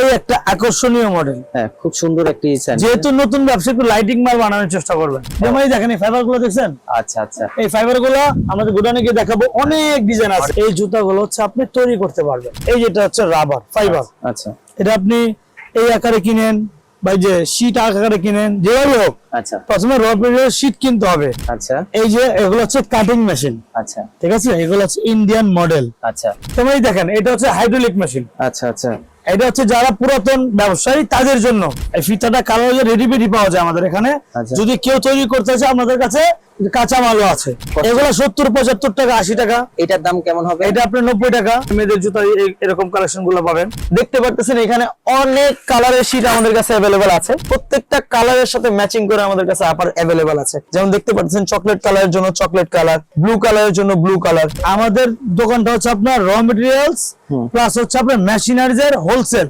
এই একটা আকর্ষণীয় মডেল হ্যাঁ খুব সুন্দর একটি যেহেতু নতুন ব্যবসা একটু লাইটিং মাল বানানোর চেষ্টা করবেন। যেমন এই দেখেন এই ফাইবারগুলো দেখছেন? আচ্ছা আচ্ছা। এই ফাইবারগুলো আমাদের গোডাউনে গিয়ে দেখাবো অনেক ডিজাইন আছে। এই জুতাগুলো হচ্ছে আপনি তৈরি করতে পারবেন। এই যেটা হচ্ছে রাবার ফাইবার আচ্ছা এটা আপনি এই আকারে কিনেন বা যে শীট আকারে কিনেন যেভাবে হোক। আচ্ছা। প্রথমে র মেটেরিয়াল শীট কিনতে হবে। আচ্ছা। এই যে এগুলো হচ্ছে কাটিং মেশিন আচ্ছা। ঠিক আছে? এগুলো হচ্ছে ইন্ডিয়ান মডেল আচ্ছা। তোমরা দেখেন এটা হচ্ছে হাইড্রোলিক মেশিন আচ্ছা আচ্ছা। এটা হচ্ছে যারা পুরাতন ব্যবসায়ী তাদের জন্য। এই ফিতাটা কালার রেডিমেডি পাওয়া যায় আমাদের এখানে। আচ্ছা। যদি কেউ তৈরি করতে চায় আমাদের কাছে কাঁচা মালও আছে। এগুলো সত্তর পঁচাত্তর টাকা আশি টাকা। এটার দাম কেমন হবে? এটা আপনার নব্বই টাকা। মেয়েদের জুতা এরকম কালেকশনগুলো পাবেন। দেখতে পারতেছেন এখানে অনেক কালারের শীট আমাদের কাছে অ্যাভেলেবেল আছে। প্রত্যেকটা কালারের সাথে ম্যাচিং করে আমাদের কাছে আপার অ্যাভেলেবেল আছে। যেমন দেখতে পাচ্ছেন চকলেট কালারের জন্য চকলেট কালার ব্লু কালারের জন্য ব্লু কালার আমাদের দোকানটা হচ্ছে আপনার র মেটেরিয়ালস প্লাস হচ্ছে আপনার মেশিনারিজ এর হোলসেল